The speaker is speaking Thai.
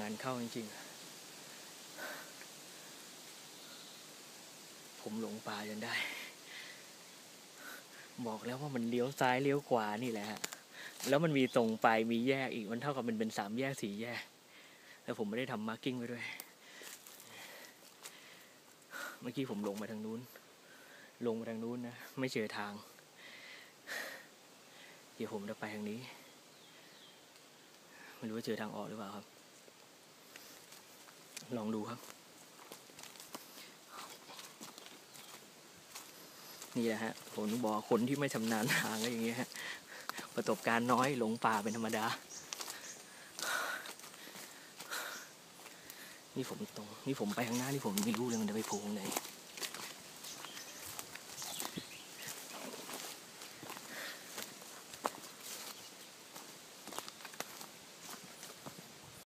งานเข้าจริงๆ ผมหลงป่าจนได้ บอกแล้วว่ามันเลี้ยวซ้ายเลี้ยวขวานี่แหละฮะ แล้วมันมีตรงไปมีแยกอีก มันเท่ากับมันเป็นสามแยกสี่แยก แล้วผมไม่ได้ทำมาร์กิ้งไว้ด้วย เมื่อกี้ผมลงมาทางนู้น ลงมาทางนู้นนะ ไม่เจอทาง เดี๋ยวผมจะไปทางนี้ ไม่รู้ว่าเจอทางออกหรือเปล่าครับ ลองดูครับ นี่แหละฮะผมบอกคนที่ไม่ชำนาญทางก็อย่างเงี้ยฮะประสบการณ์น้อยหลงป่าเป็นธรรมดา นี่ผมตรง นี่ผมไปข้างหน้า นี่ผมไม่รู้เลยมันจะไปโผล่ตรงไหน